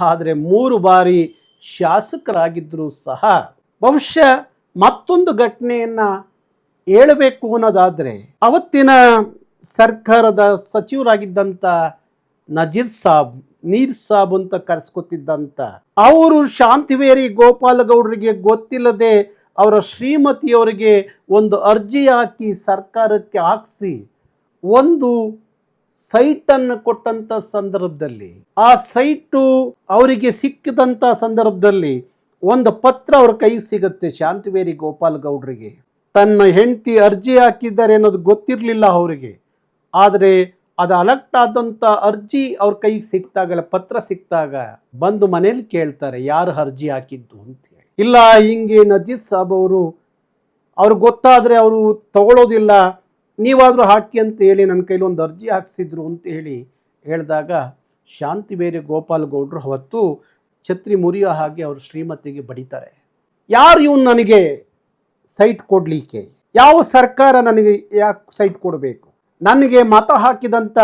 ಆದರೆ ಮೂರು ಬಾರಿ ಶಾಸಕರಾಗಿದ್ದರೂ ಸಹ ಬಹುಶಃ ಮತ್ತೊಂದು ಘಟನೆಯನ್ನು ಹೇಳಬೇಕು ಅನ್ನೋದಾದರೆ, ಅವತ್ತಿನ ಸರ್ಕಾರದ ಸಚಿವರಾಗಿದ್ದಂಥ ನಜೀರ್ ಸಾಬ್, ನೀರ್ ಸಾಬ್ ಅಂತ ಕರೆಸ್ಕೊತಿದ್ದಂಥ ಅವರು ಶಾಂತಿವೇರಿ ಗೋಪಾಲಗೌಡರಿಗೆ ಗೊತ್ತಿಲ್ಲದೆ ಅವರ ಶ್ರೀಮತಿಯವರಿಗೆ ಒಂದು ಅರ್ಜಿ ಹಾಕಿ ಸರ್ಕಾರಕ್ಕೆ ಹಾಕಿಸಿ ಒಂದು ಸೈಟನ್ನು ಕೊಟ್ಟಂತ ಸಂದರ್ಭದಲ್ಲಿ, ಆ ಸೈಟು ಅವರಿಗೆ ಸಿಕ್ಕಿದಂತ ಸಂದರ್ಭದಲ್ಲಿ ಒಂದು ಪತ್ರ ಅವ್ರ ಕೈ ಸಿಗುತ್ತೆ ಶಾಂತಿವೇರಿ ಗೋಪಾಲ್ ಗೌಡ್ರಿಗೆ ತನ್ನ ಹೆಂಡತಿ ಅರ್ಜಿ ಹಾಕಿದ್ದಾರೆ ಅನ್ನೋದು ಗೊತ್ತಿರಲಿಲ್ಲ ಅವರಿಗೆ. ಆದರೆ ಅದು ಅಲಕ್ಟ್ ಆದಂಥ ಅರ್ಜಿ ಅವ್ರ ಕೈಗೆ ಸಿಕ್ತಾಗಲ್ಲ ಪತ್ರ ಸಿಕ್ತಾಗ ಬಂದು ಮನೇಲಿ ಕೇಳ್ತಾರೆ, ಯಾರು ಅರ್ಜಿ ಹಾಕಿದ್ದು ಅಂತ ಇಲ್ಲ, ಹಿಂಗೆ ನಜೀದ್ ಸಾಬ್ ಅವರು, ಅವ್ರಿಗೆ ಗೊತ್ತಾದರೆ ಅವರು ತಗೊಳ್ಳೋದಿಲ್ಲ ನೀವಾದರೂ ಹಾಕಿ ಅಂತ ಹೇಳಿ ನನ್ನ ಕೈಲಿ ಒಂದು ಅರ್ಜಿ ಹಾಕಿಸಿದ್ರು ಅಂತ ಹೇಳಿ ಹೇಳಿದಾಗ ಶಾಂತಿ ಬೇರೆ ಗೋಪಾಲ್ ಗೌಡ್ರು ಅವತ್ತು ಛತ್ರಿ ಮುರಿಯೋ ಹಾಗೆ ಅವರು ಶ್ರೀಮತಿಗೆ ಬಡಿತಾರೆ. ಯಾರು ಇವನು ನನಗೆ ಸೈಟ್ ಕೊಡಲಿಕ್ಕೆ? ಯಾವ ಸರ್ಕಾರ ನನಗೆ ಯಾಕೆ ಸೈಟ್ ಕೊಡಬೇಕು? ನನಗೆ ಮತ ಹಾಕಿದಂಥ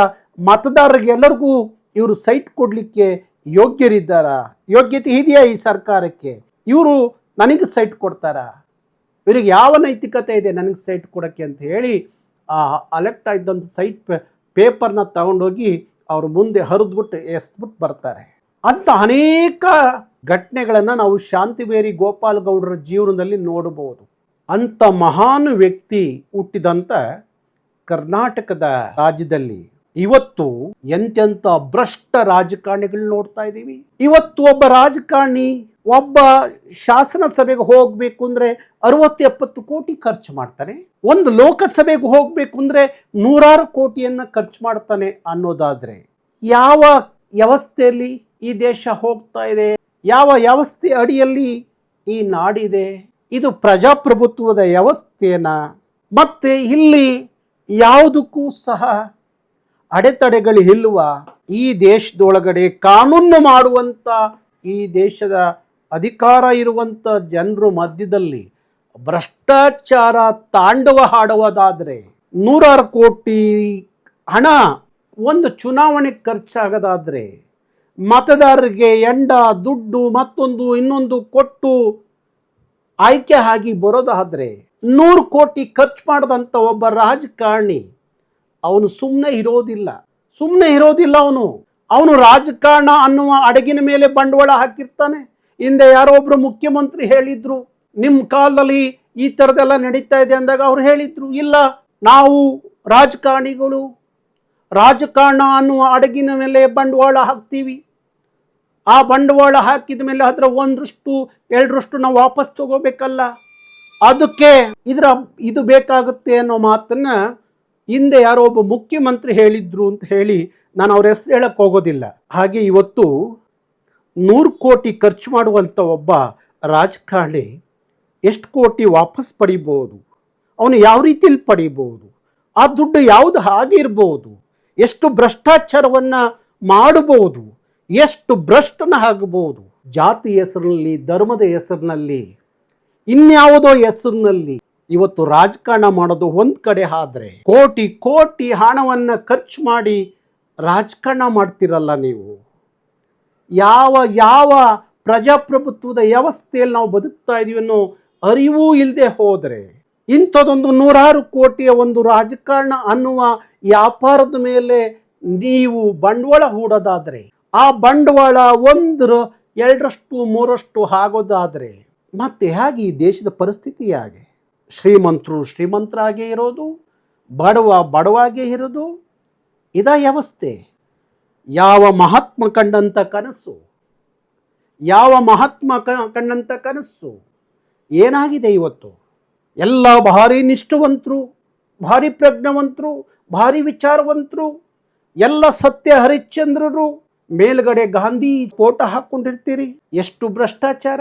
ಮತದಾರರಿಗೆ ಎಲ್ಲರಿಗೂ ಇವರು ಸೈಟ್ ಕೊಡಲಿಕ್ಕೆ ಯೋಗ್ಯರಿದ್ದಾರಾ? ಯೋಗ್ಯತೆ ಇದೆಯಾ ಈ ಸರ್ಕಾರಕ್ಕೆ? ಇವರು ನನಗೆ ಸೈಟ್ ಕೊಡ್ತಾರಾ? ಇವರಿಗೆ ಯಾವ ನೈತಿಕತೆ ಇದೆ ನನಗೆ ಸೈಟ್ ಕೊಡೋಕ್ಕೆ ಅಂತ ಹೇಳಿ ಅಲೆಕ್ಟ್ ಆಗಿದ್ದಂಥ ಸೈಟ್ ಪೇಪರ್ನ ತಗೊಂಡೋಗಿ ಅವರು ಮುಂದೆ ಹರಿದ್ಬಿಟ್ಟು ಎಸ್ಬಿಟ್ಟು ಬರ್ತಾರೆ. ಅಂತ ಅನೇಕ ಘಟನೆಗಳನ್ನು ನಾವು ಶಾಂತಿವೇರಿ ಗೋಪಾಲ್ ಗೌಡರ ಜೀವನದಲ್ಲಿ ನೋಡಬಹುದು ಅಂಥ ಮಹಾನ್ ವ್ಯಕ್ತಿ ಹುಟ್ಟಿದಂಥ ಕರ್ನಾಟಕದ ರಾಜ್ಯದಲ್ಲಿ ಇವತ್ತು ಎಂತೆಂಥ ಭ್ರಷ್ಟ ರಾಜಕಾರಣಿಗಳು ನೋಡ್ತಾ ಇದ್ದೀವಿ ಇವತ್ತು ಒಬ್ಬ ರಾಜಕಾರಣಿ ಒಬ್ಬ ಶಾಸನ ಸಭೆಗೆ ಹೋಗಬೇಕು ಅಂದ್ರೆ ಅರವತ್ತು ಎಪ್ಪತ್ತು ಕೋಟಿ ಖರ್ಚು ಮಾಡ್ತಾನೆ. ಒಂದು ಲೋಕಸಭೆಗೆ ಹೋಗ್ಬೇಕು ಅಂದ್ರೆ ನೂರಾರು ಕೋಟಿಯನ್ನ ಖರ್ಚು ಮಾಡ್ತಾನೆ ಅನ್ನೋದಾದ್ರೆ ಯಾವ ವ್ಯವಸ್ಥೆಯಲ್ಲಿ ಈ ದೇಶ ಹೋಗ್ತಾ ಇದೆ? ಯಾವ ವ್ಯವಸ್ಥೆ ಅಡಿಯಲ್ಲಿ ಈ ನಾಡಿದೆ? ಇದು ಪ್ರಜಾಪ್ರಭುತ್ವದ ವ್ಯವಸ್ಥೆನ? ಮತ್ತೆ ಇಲ್ಲಿ ಯಾವುದಕ್ಕೂ ಸಹ ಅಡೆತಡೆಗಳು ಇಲ್ಲುವ ಈ ದೇಶದೊಳಗಡೆ ಕಾನೂನು ಮಾಡುವಂಥ ಈ ದೇಶದ ಅಧಿಕಾರ ಇರುವಂಥ ಜನರು ಮಧ್ಯದಲ್ಲಿ ಭ್ರಷ್ಟಾಚಾರ ತಾಂಡವ ಹಾಡುವುದಾದರೆ ನೂರಾರು ಕೋಟಿ ಹಣ ಒಂದು ಚುನಾವಣೆಗೆ ಖರ್ಚಾಗೋದಾದರೆ ಮತದಾರರಿಗೆ ಎಂಡ, ದುಡ್ಡು, ಮತ್ತೊಂದು, ಇನ್ನೊಂದು ಕೊಟ್ಟು ಆಯ್ಕೆ ಆಗಿ ಬರೋದಾದರೆ ನೂರು ಕೋಟಿ ಖರ್ಚು ಮಾಡಿದಂಥ ಒಬ್ಬ ರಾಜಕಾರಣಿ ಅವನು ಸುಮ್ಮನೆ ಇರೋದಿಲ್ಲ. ಸುಮ್ಮನೆ ಇರೋದಿಲ್ಲ ಅವನು. ಅವನು ರಾಜಕಾರಣ ಅನ್ನುವ ಅಡಗಿನ ಮೇಲೆ ಬಂಡವಾಳ ಹಾಕಿರ್ತಾನೆ. ಹಿಂದೆ ಯಾರೋ ಒಬ್ರು ಮುಖ್ಯಮಂತ್ರಿ ಹೇಳಿದ್ರು. ನಿಮ್ಮ ಕಾಲದಲ್ಲಿ ಈ ಥರದೆಲ್ಲ ನಡೀತಾ ಇದೆ ಅಂದಾಗ ಅವ್ರು ಹೇಳಿದ್ರು, ಇಲ್ಲ, ನಾವು ರಾಜಕಾರಣಿಗಳು. ರಾಜಕಾರಣ ಅನ್ನುವ ಅಡಗಿನ ಮೇಲೆ ಬಂಡವಾಳ ಹಾಕ್ತೀವಿ. ಆ ಬಂಡವಾಳ ಹಾಕಿದ ಮೇಲೆ ಅದರ ಒಂದರಷ್ಟು, ಎರಡರಷ್ಟು ನಾವು ವಾಪಸ್ ತಗೋಬೇಕಲ್ಲ. ಅದಕ್ಕೆ ಇದರ, ಇದು ಬೇಕಾಗುತ್ತೆ ಅನ್ನೋ ಮಾತನ್ನ ಹಿಂದೆ ಯಾರೋ ಒಬ್ಬ ಮುಖ್ಯಮಂತ್ರಿ ಹೇಳಿದ್ರು ಅಂತ ಹೇಳಿ ನಾನು ಅವ್ರ ಹೆಸರು ಹೇಳಕ್ಕೆ ಹೋಗೋದಿಲ್ಲ. ಹಾಗೆ ಇವತ್ತು ನೂರು ಕೋಟಿ ಖರ್ಚು ಮಾಡುವಂಥ ಒಬ್ಬ ರಾಜಕಾರಣಿ ಎಷ್ಟು ಕೋಟಿ ವಾಪಸ್ ಪಡಿಬೋದು? ಅವನು ಯಾವ ರೀತಿಯಲ್ಲಿ ಪಡಿಬೋದು? ಆ ದುಡ್ಡು ಯಾವುದು ಆಗಿರ್ಬೋದು ಎಷ್ಟು ಭ್ರಷ್ಟಾಚಾರವನ್ನು ಮಾಡಬಹುದು ಎಷ್ಟು ಭ್ರಷ್ಟನ ಆಗಬಹುದು ಜಾತಿ ಹೆಸರಿನಲ್ಲಿ, ಧರ್ಮದ ಹೆಸರಿನಲ್ಲಿ, ಇನ್ಯಾವುದೋ ಹೆಸರಿನಲ್ಲಿ ಇವತ್ತು ರಾಜಕಾರಣ ಮಾಡೋದು ಒಂದು ಕಡೆ ಆದರೆ ಕೋಟಿ ಕೋಟಿ ಹಣವನ್ನು ಖರ್ಚು ಮಾಡಿ ರಾಜಕಾರಣ ಮಾಡ್ತಿರಲ್ಲ ನೀವು. ಯಾವ ಯಾವ ಪ್ರಜಾಪ್ರಭುತ್ವದ ವ್ಯವಸ್ಥೆಯಲ್ಲಿ ನಾವು ಬದುಕ್ತಾ ಇದೀವಿ ಅನ್ನೋ ಅರಿವು ಇಲ್ಲದೆ ಹೋದರೆ ಇಂಥದ್ದೊಂದು ನೂರಾರು ಕೋಟಿಯ ಒಂದು ರಾಜಕಾರಣ ಅನ್ನುವ ವ್ಯಾಪಾರದ ಮೇಲೆ ನೀವು ಬಂಡವಾಳ ಹೂಡೋದಾದರೆ, ಆ ಬಂಡವಾಳ ಒಂದರ ಎರಡರಷ್ಟು ಮೂರಷ್ಟು ಆಗೋದಾದರೆ ಮತ್ತೆ ಹೇಗೆ ಈ ದೇಶದ ಪರಿಸ್ಥಿತಿ ಹೇಗೆ? ಶ್ರೀಮಂತರು ಶ್ರೀಮಂತರಾಗೇ ಇರೋದು, ಬಡವ ಬಡವಾಗೇ ಇರೋದು, ಇದ ವ್ಯವಸ್ಥೆ ಯಾವ ಮಹಾತ್ಮ ಕಂಡಂಥ ಕನಸು? ಯಾವ ಮಹಾತ್ಮ ಕಂಡಂಥ ಕನಸು? ಏನಾಗಿದೆ ಇವತ್ತು? ಎಲ್ಲ ಭಾರಿ ನಿಷ್ಠವಂತರು, ಭಾರಿ ಪ್ರಜ್ಞವಂತರು, ಭಾರಿ ವಿಚಾರವಂತರು, ಎಲ್ಲ ಸತ್ಯ ಹರಿಶ್ಚಂದ್ರರು, ಮೇಲ್ಗಡೆ ಗಾಂಧಿ ಫೋಟೋ ಹಾಕ್ಕೊಂಡಿರ್ತೀರಿ, ಎಷ್ಟು ಭ್ರಷ್ಟಾಚಾರ?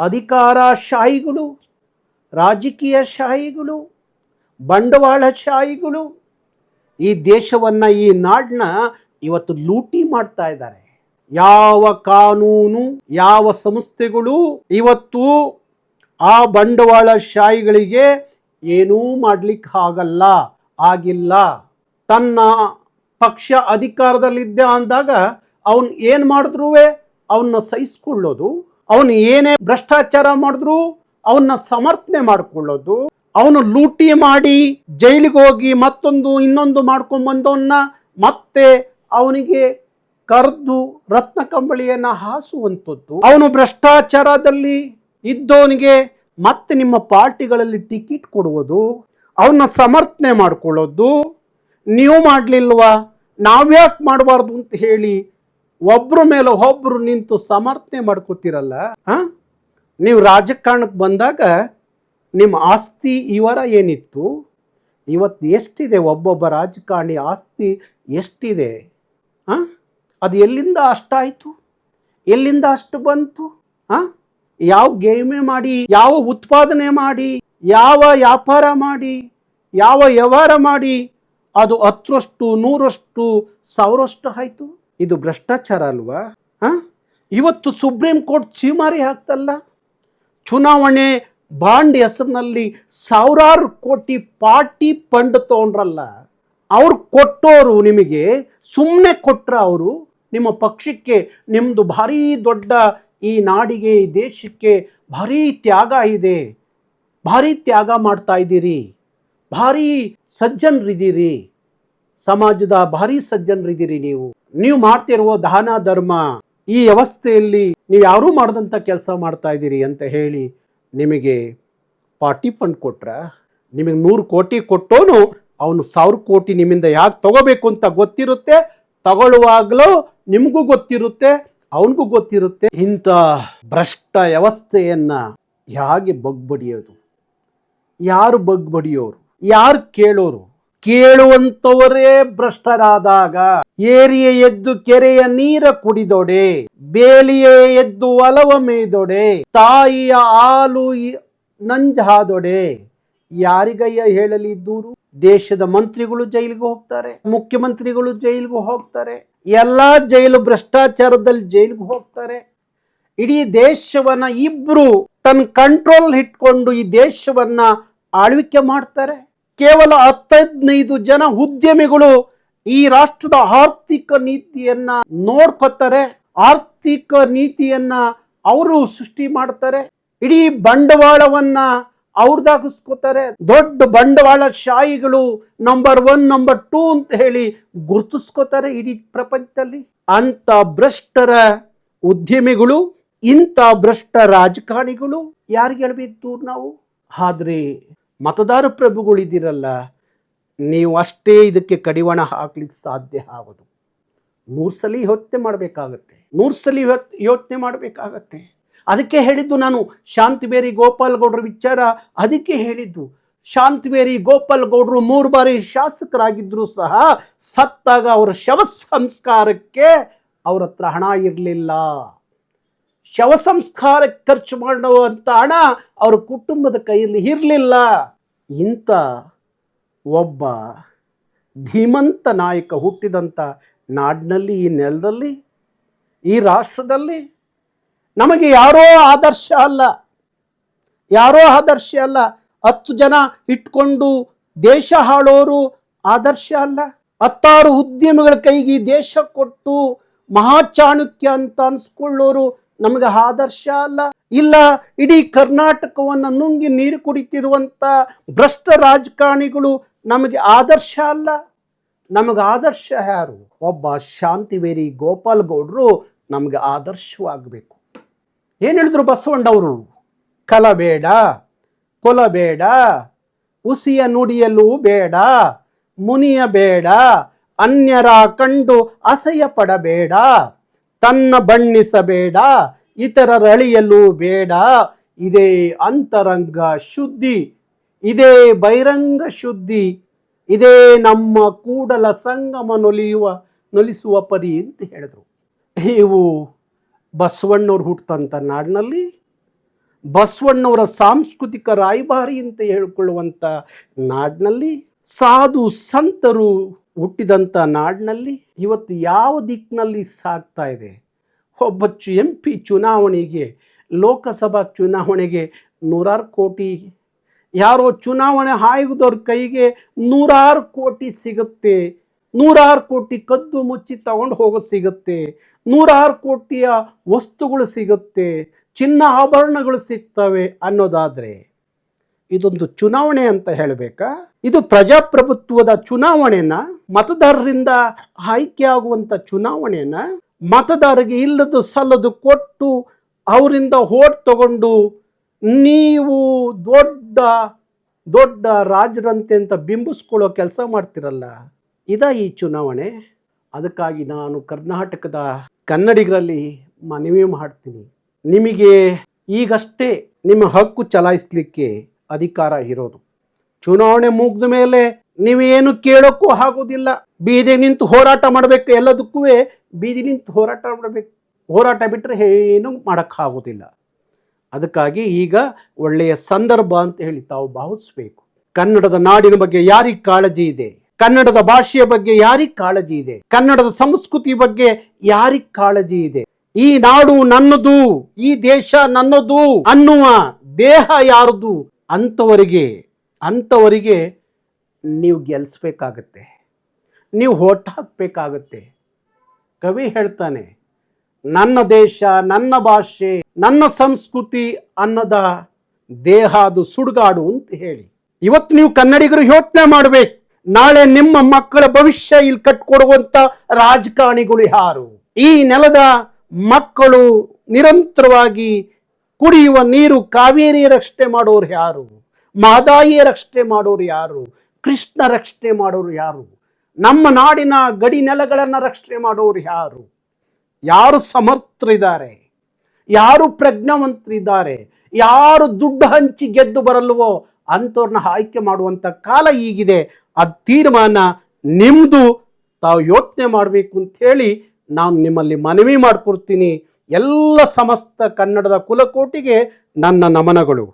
ಅಧಿಕಾರ ಶಾಹಿಗಳು ರಾಜಕೀಯ ಶಾಹಿಗಳು, ಬಂಡವಾಳ ಶಾಹಿಗಳು, ಈ ದೇಶವನ್ನು, ಈ ನಾಡನ್ನ ಇವತ್ತು ಲೂಟಿ ಮಾಡ್ತಾ ಇದ್ದಾರೆ. ಯಾವ ಕಾನೂನು, ಯಾವ ಸಂಸ್ಥೆಗಳು ಇವತ್ತು ಆ ಬಂಡವಾಳ ಶಾಹಿಗಳಿಗೆ ಏನೂ ಮಾಡ್ಲಿಕ್ಕೆ ಆಗಲ್ಲ, ಆಗಿಲ್ಲ. ತನ್ನ ಪಕ್ಷ ಅಧಿಕಾರದಲ್ಲಿದ್ದ ಅಂದಾಗ ಅವನು ಏನು ಮಾಡಿದ್ರು ಅವನ್ನ ಸಹಿಸ್ಕೊಳ್ಳೋದು. ಅವನು ಏನೇ ಭ್ರಷ್ಟಾಚಾರ ಮಾಡಿದ್ರು ಅವನ್ನ ಸಮರ್ಥನೆ ಮಾಡಿಕೊಳ್ಳೋದು ಅವನು ಲೂಟಿ ಮಾಡಿ ಜೈಲಿಗೆ ಹೋಗಿ ಮತ್ತೊಂದು, ಇನ್ನೊಂದು ಮಾಡ್ಕೊಂಡ್ ಬಂದವನ್ನ ಮತ್ತೆ ಅವನಿಗೆ ಕರೆದು ರತ್ನ ಕಂಬಳಿಯನ್ನ ಹಾಸುವಂಥದ್ದು. ಅವನು ಭ್ರಷ್ಟಾಚಾರದಲ್ಲಿ ಇದ್ದವನಿಗೆ ಮತ್ತೆ ನಿಮ್ಮ ಪಾರ್ಟಿಗಳಲ್ಲಿ ಟಿಕೆಟ್ ಕೊಡುವುದು, ಅವನ್ನ ಸಮರ್ಥನೆ ಮಾಡ್ಕೊಳ್ಳೋದು. ನೀವು ಮಾಡಲಿಲ್ವಾ? ನಾವ್ಯಾಕೆ ಮಾಡಬಾರ್ದು ಅಂತ ಹೇಳಿ ಒಬ್ರು ಮೇಲೆ ಒಬ್ರು ನಿಂತು ಸಮರ್ಥನೆ ಮಾಡ್ಕೋತೀರಲ್ಲ ಆ? ನೀವು ರಾಜಕಾರಣಕ್ಕೆ ಬಂದಾಗ ನಿಮ್ಮ ಆಸ್ತಿ ಇವರ ಏನಿತ್ತು? ಇವತ್ತು ಎಷ್ಟಿದೆ? ಒಬ್ಬೊಬ್ಬ ರಾಜಕಾರಣಿ ಆಸ್ತಿ ಎಷ್ಟಿದೆ? ಹಾಂ ಅದು ಎಲ್ಲಿಂದ ಅಷ್ಟಾಯಿತು? ಎಲ್ಲಿಂದ ಅಷ್ಟು ಬಂತು? ಹಾಂ ಯಾವ ಗೇಮೆ ಮಾಡಿ? ಯಾವ ಉತ್ಪಾದನೆ ಮಾಡಿ? ಯಾವ ವ್ಯಾಪಾರ ಮಾಡಿ? ಯಾವ ವ್ಯವಹಾರ ಮಾಡಿ? ಅದು ಹತ್ತರಷ್ಟು, ನೂರಷ್ಟು, ಸಾವಿರಷ್ಟು ಆಯಿತು. ಇದು ಭ್ರಷ್ಟಾಚಾರ ಅಲ್ವಾ? ಹಾಂ ಇವತ್ತು ಸುಪ್ರೀಂ ಕೋರ್ಟ್ ಚೀಮಾರಿ ಹಾಕ್ತಲ್ಲ? ಚುನಾವಣೆ ಬಾಂಡ್ ಹೆಸರಿನಲ್ಲಿ ಸಾವಿರಾರು ಕೋಟಿ ಪಾರ್ಟಿ ಫಂಡ್ ತೊಗೊಂಡ್ರಲ್ಲ, ಅವ್ರು ಕೊಟ್ಟೋರು ನಿಮಗೆ ಸುಮ್ಮನೆ ಕೊಟ್ಟರೆ ಅವರು ನಿಮ್ಮ ಪಕ್ಷಕ್ಕೆ ನಿಮ್ಮದು ಭಾರೀ ದೊಡ್ಡ ಈ ನಾಡಿಗೆ, ಈ ದೇಶಕ್ಕೆ ಭಾರೀ ತ್ಯಾಗ ಇದೆ. ಭಾರೀ ತ್ಯಾಗ ಮಾಡ್ತಾ ಇದ್ದೀರಿ. ಭಾರೀ ಸಜ್ಜನರಿದ್ದೀರಿ. ಸಮಾಜದ ಭಾರಿ ಸಜ್ಜನರಿದ್ದೀರಿ ನೀವು. ನೀವು ಮಾಡ್ತಿರುವ ದಾನ ಧರ್ಮ ಈ ವ್ಯವಸ್ಥೆಯಲ್ಲಿ ನೀವು ಯಾರೂ ಮಾಡಿದಂಥ ಕೆಲಸ ಮಾಡ್ತಾ ಇದ್ದೀರಿ ಅಂತ ಹೇಳಿ ನಿಮಗೆ ಪಾರ್ಟಿ ಫಂಡ್ ಕೊಟ್ರ? ನಿಮಗೆ ನೂರು ಕೋಟಿ ಕೊಟ್ಟೋನು ಅವನು ಸಾವಿರ ಕೋಟಿ ನಿಮ್ಮಿಂದ ಯಾಕೆ ತಗೋಬೇಕು ಅಂತ ಗೊತ್ತಿರುತ್ತೆ? ತಗೊಳ್ಳುವಾಗಲೂ ನಿಮಗೂ ಗೊತ್ತಿರುತ್ತೆ, ಅವನಿಗೂ ಗೊತ್ತಿರುತ್ತೆ. ಇಂಥ ಭ್ರಷ್ಟ ವ್ಯವಸ್ಥೆಯನ್ನು ಹೇಗೆ ಬಗ್ಬಡಿಯೋದು ಯಾರು ಬಗ್ಬಡಿಯೋರು ಯಾರು ಕೇಳೋರು? ಕೇಳುವಂಥವರೇ ಭ್ರಷ್ಟರಾದಾಗ. ಏರಿಯ ಎದ್ದು ಕೆರೆಯ ನೀರ ಕುಡಿದೊಡೆ, ಬೇಲಿಯ ಎದ್ದು ಒಲವ ಮೇಯ್ದೊಡೆ, ತಾಯಿಯ ಹಾಲು ನಂಜಾದೊಡೆ. ಯಾರಿಗಯ್ಯ ಹೇಳಲಿ ದೂರು? ದೇಶದ ಮಂತ್ರಿಗಳು ಜೈಲಿಗೆ ಹೋಗ್ತಾರೆ, ಮುಖ್ಯಮಂತ್ರಿಗಳು ಜೈಲಿಗೆ ಹೋಗ್ತಾರೆ, ಎಲ್ಲಾ ಜೈಲು ಭ್ರಷ್ಟಾಚಾರದಲ್ಲಿ ಜೈಲಿಗೆ ಹೋಗ್ತಾರೆ. ಇಡೀ ದೇಶವನ್ನ ಇಬ್ರು ತನ್ನ ಕಂಟ್ರೋಲ್ ಇಟ್ಕೊಂಡು ಈ ದೇಶವನ್ನ ಆಳ್ವಿಕೆ ಮಾಡ್ತಾರೆ. ಕೇವಲ ಹತ್ತೈದನೈದು ಜನ ಉದ್ಯಮಿಗಳು ಈ ರಾಷ್ಟ್ರದ ಆರ್ಥಿಕ ನೀತಿಯನ್ನ ನೋಡ್ಕೊತಾರೆ ಆರ್ಥಿಕ ನೀತಿಯನ್ನ ಅವರು ಸೃಷ್ಟಿ ಮಾಡ್ತಾರೆ, ಇಡೀ ಬಂಡವಾಳವನ್ನ ಅವ್ರದಾಗಿಸ್ಕೋತಾರೆ ದೊಡ್ಡ ಬಂಡವಾಳ ಶಾಹಿಗಳು ನಂಬರ್ ಒನ್ ನಂಬರ್ ಟೂ ಅಂತ ಹೇಳಿ ಗುರುತಿಸ್ಕೋತಾರೆ ಇಡೀ ಪ್ರಪಂಚದಲ್ಲಿ. ಅಂತ ಭ್ರಷ್ಟರ ಉದ್ಯಮಿಗಳು, ಇಂಥ ಭ್ರಷ್ಟ ರಾಜಕಾರಣಿಗಳು ಯಾರಿಗೆ ಹೇಳ್ಬೇಕು ನಾವು? ಆದ್ರೆ ಮತದಾರ ಪ್ರಭುಗಳಿದ್ದೀರಲ್ಲ ನೀವು ಅಷ್ಟೇ ಇದಕ್ಕೆ ಕಡಿವಾಣ ಹಾಕ್ಲಿಕ್ಕೆ ಸಾಧ್ಯ ಆಗೋದು. ಮೂರು ಸಲ ಯೋಚನೆ ಮಾಡಬೇಕಾಗತ್ತೆ. ಮೂರು ಸಲ ಯೋಚನೆ ಮಾಡಬೇಕಾಗತ್ತೆ. ಅದಕ್ಕೆ ಹೇಳಿದ್ದು ನಾನು ಶಾಂತಿಬೇರಿ ಗೋಪಾಲ್ ಗೌಡ್ರ ವಿಚಾರ ಅದಕ್ಕೆ ಹೇಳಿದ್ದು. ಶಾಂತಿಬೇರಿ ಗೋಪಾಲ್ ಗೌಡ್ರು ಮೂರು ಬಾರಿ ಶಾಸಕರಾಗಿದ್ದರೂ ಸಹ ಸತ್ತಾಗ ಅವರ ಶವ ಸಂಸ್ಕಾರಕ್ಕೆ ಅವರ ಹತ್ರ ಹಣ ಇರಲಿಲ್ಲ. ಶವ ಸಂಸ್ಕಾರಕ್ಕೆ ಖರ್ಚು ಮಾಡುವಂಥ ಹಣ ಅವರ ಕುಟುಂಬದ ಕೈಯಲ್ಲಿ ಇರಲಿಲ್ಲ. ಇಂಥ ಒಬ್ಬ ಧೀಮಂತ ನಾಯಕ ಹುಟ್ಟಿದಂಥ ನಾಡಿನಲ್ಲಿ, ಈ ನೆಲದಲ್ಲಿ, ಈ ರಾಷ್ಟ್ರದಲ್ಲಿ ನಮಗೆ ಯಾರೋ ಆದರ್ಶ ಅಲ್ಲ. ಯಾರೋ ಆದರ್ಶ ಅಲ್ಲ. ಹತ್ತು ಜನ ಇಟ್ಕೊಂಡು ದೇಶ ಹಾಳೋರು ಆದರ್ಶ ಅಲ್ಲ. ಹತ್ತಾರು ಉದ್ಯಮಿಗಳ ಕೈಗೆ ದೇಶ ಕೊಟ್ಟು ಮಹಾಚಾಣಕ್ಯ ಅಂತ ಅನ್ಸ್ಕೊಳ್ಳೋರು ನಮಗೆ ಆದರ್ಶ ಅಲ್ಲ. ಇಲ್ಲ, ಇಡೀ ಕರ್ನಾಟಕವನ್ನು ನುಂಗಿ ನೀರು ಕುಡಿತಿರುವಂತ ಭ್ರಷ್ಟ ರಾಜಕಾರಣಿಗಳು ನಮಗೆ ಆದರ್ಶ ಅಲ್ಲ, ನಮಗೆ ಆದರ್ಶ ಯಾರು? ಒಬ್ಬ ಶಾಂತಿವೇರಿ ಗೋಪಾಲ್ ಗೌಡ್ರು ನಮಗೆ ಆದರ್ಶವಾಗಬೇಕು. ಏನು ಹೇಳಿದ್ರು ಬಸವಣ್ಣವರು ಕಲಬೇಡ, ಕೊಲಬೇಡ, ಉಸಿಯ ನುಡಿಯಲು ಬೇಡ, ಮುನಿಯ ಬೇಡ, ಅನ್ಯರ ಕಂಡು ಅಸಹ್ಯ ಪಡಬೇಡ, ತನ್ನ ಬಣ್ಣಿಸಬೇಡ ಇತರರಳಿಯಲು ಬೇಡ, ಇದೇ ಅಂತರಂಗ ಶುದ್ಧಿ. ಇದೇ ಬಹಿರಂಗ ಶುದ್ಧಿ, ಇದೇ ನಮ್ಮ ಕೂಡಲ ಸಂಗಮ ನೊಲಿಯುವ, ನೊಲಿಸುವ ಪರಿ ಅಂತ ಹೇಳಿದರು. ಇವು ಬಸವಣ್ಣವ್ರು ಹುಟ್ಟಂಥ ನಾಡಿನಲ್ಲಿ, ಬಸವಣ್ಣವರ ಸಾಂಸ್ಕೃತಿಕ ರಾಯಭಾರಿ ಅಂತ ಹೇಳಿಕೊಳ್ಳುವಂಥ ನಾಡಿನಲ್ಲಿ, ಸಾಧು ಸಂತರು ಹುಟ್ಟಿದಂಥ ನಾಡಿನಲ್ಲಿ, ಇವತ್ತು ಯಾವ ದಿಕ್ಕಿನಲ್ಲಿ ಸಾಗ್ತಾ ಇದೆ? ಒಬ್ಬ ಎಂ ಪಿ ಚುನಾವಣೆಗೆ, ಲೋಕಸಭಾ ಚುನಾವಣೆಗೆ ನೂರಾರು ಕೋಟಿ ಯಾರೋ ಚುನಾವಣೆ ಆಯುಗದವ್ರ ಕೈಗೆ ನೂರಾರು ಕೋಟಿ ಸಿಗುತ್ತೆ. ನೂರಾರು ಕೋಟಿ ಕದ್ದು ಮುಚ್ಚಿ ತಗೊಂಡು ಹೋಗೋ ಸಿಗುತ್ತೆ. ನೂರಾರು ಕೋಟಿಯ ವಸ್ತುಗಳು ಸಿಗುತ್ತೆ. ಚಿನ್ನ ಆಭರಣಗಳು ಸಿಗ್ತವೆ ಅನ್ನೋದಾದ್ರೆ ಇದೊಂದು ಚುನಾವಣೆ ಅಂತ ಹೇಳಬೇಕಾ? ಇದು ಪ್ರಜಾಪ್ರಭುತ್ವದ ಚುನಾವಣೆನ? ಮತದಾರರಿಂದ ಆಯ್ಕೆ ಆಗುವಂಥ ಚುನಾವಣೆನ? ಮತದಾರರಿಗೆ ಇಲ್ಲದು ಸಲ್ಲದು ಕೊಟ್ಟು ಅವರಿಂದ ಓಟ್ ತಗೊಂಡು ನೀವು ದೊಡ್ಡ ದೊಡ್ಡ ರಾಜರಂತೆ ಅಂತ ಬಿಂಬಿಸ್ಕೊಳ್ಳೋ ಕೆಲಸ ಮಾಡ್ತಿರಲ್ಲ, ಇದ ಈ ಚುನಾವಣೆ? ಅದಕ್ಕಾಗಿ ನಾನು ಕರ್ನಾಟಕದ ಕನ್ನಡಿಗರಲ್ಲಿ ಮನವಿ ಮಾಡ್ತೀನಿ. ನಿಮಗೆ ಈಗಷ್ಟೇ ನಿಮ್ಮ ಹಕ್ಕು ಚಲಾಯಿಸಲಿಕ್ಕೆ ಅಧಿಕಾರ ಇರೋದು. ಚುನಾವಣೆ ಮುಗಿದ ಮೇಲೆ ನೀವೇನು ಕೇಳೋಕ್ಕೂ ಆಗೋದಿಲ್ಲ. ಬೀದಿ ನಿಂತು ಹೋರಾಟ ಮಾಡಬೇಕು ಎಲ್ಲದಕ್ಕೂ ಬೀದಿ ನಿಂತು ಹೋರಾಟ ಮಾಡಬೇಕು. ಹೋರಾಟ ಬಿಟ್ಟರೆ ಏನು ಮಾಡೋಕ್ಕಾಗೋದಿಲ್ಲ. ಅದಕ್ಕಾಗಿ ಈಗ ಒಳ್ಳೆಯ ಸಂದರ್ಭ ಅಂತ ಹೇಳಿ ತಾವು ಭಾವಿಸ್ಬೇಕು. ಕನ್ನಡದ ನಾಡಿನ ಬಗ್ಗೆ ಯಾರಿಗೆ ಕಾಳಜಿ ಇದೆ? ಕನ್ನಡದ ಭಾಷೆಯ ಬಗ್ಗೆ ಯಾರಿಗೆ ಕಾಳಜಿ ಇದೆ? ಕನ್ನಡದ ಸಂಸ್ಕೃತಿ ಬಗ್ಗೆ ಯಾರಿಗೆ ಕಾಳಜಿ ಇದೆ? ಈ ನಾಡು ನನ್ನದು, ಈ ದೇಶ ನನ್ನದು ಅನ್ನುವ ದೇಹ ಯಾರದು? ಅಂಥವರಿಗೆ ಅಂಥವರಿಗೆ ನೀವು ಗೆಲ್ಲಿಸ್ಬೇಕಾಗತ್ತೆ ನೀವು ಹೊಟ್ಟು ಹಾಕಬೇಕಾಗತ್ತೆ. ಕವಿ ಹೇಳ್ತಾನೆ, ನನ್ನ ದೇಶ, ನನ್ನ ಭಾಷೆ ನನ್ನ ಸಂಸ್ಕೃತಿ ಅನ್ನದ ದೇಹ ಅದು ಸುಡುಗಾಡು ಅಂತ ಹೇಳಿ. ಇವತ್ತು ನೀವು ಕನ್ನಡಿಗರು ಯೋಚನೆ ಮಾಡಬೇಕು. ನಾಳೆ ನಿಮ್ಮ ಮಕ್ಕಳ ಭವಿಷ್ಯ ಇಲ್ಲಿ ಕಟ್ಕೊಡುವಂತ ರಾಜಕಾರಣಿಗಳು ಯಾರು? ಈ ನೆಲದ ಮಕ್ಕಳು ನಿರಂತರವಾಗಿ ಕುಡಿಯುವ ನೀರು ಕಾವೇರಿ ರಕ್ಷಣೆ ಮಾಡೋರು ಯಾರು? ಮಾದಾಯಿ ರಕ್ಷಣೆ ಮಾಡೋರು ಯಾರು? ಕೃಷ್ಣ ರಕ್ಷಣೆ ಮಾಡೋರು ಯಾರು? ನಮ್ಮ ನಾಡಿನ ಗಡಿ ನೆಲಗಳನ್ನು ರಕ್ಷಣೆ ಮಾಡೋರು ಯಾರು? ಯಾರು ಸಮರ್ಥರಿದ್ದಾರೆ? ಯಾರು ಪ್ರಜ್ಞಾವಂತರಿದ್ದಾರೆ, ಯಾರು ದುಡ್ಡು ಹಂಚಿ ಗೆದ್ದು ಬರಲ್ವೋ ಅಂಥವ್ರನ್ನ ಆಯ್ಕೆ ಮಾಡುವಂಥ ಕಾಲ ಈಗಿದೆ. ಆ ತೀರ್ಮಾನ ನಿಮ್ಮದು ತಾವು ಯೋಚನೆ ಮಾಡಬೇಕು ಅಂಥೇಳಿ ನಾನು ನಿಮ್ಮಲ್ಲಿ ಮನವಿ ಮಾಡಿಕೊಡ್ತೀನಿ. ಎಲ್ಲ ಸಮಸ್ತ ಕನ್ನಡದ ಕುಲಕೋಟಿಗೆ ನನ್ನ ನಮನಗಳು.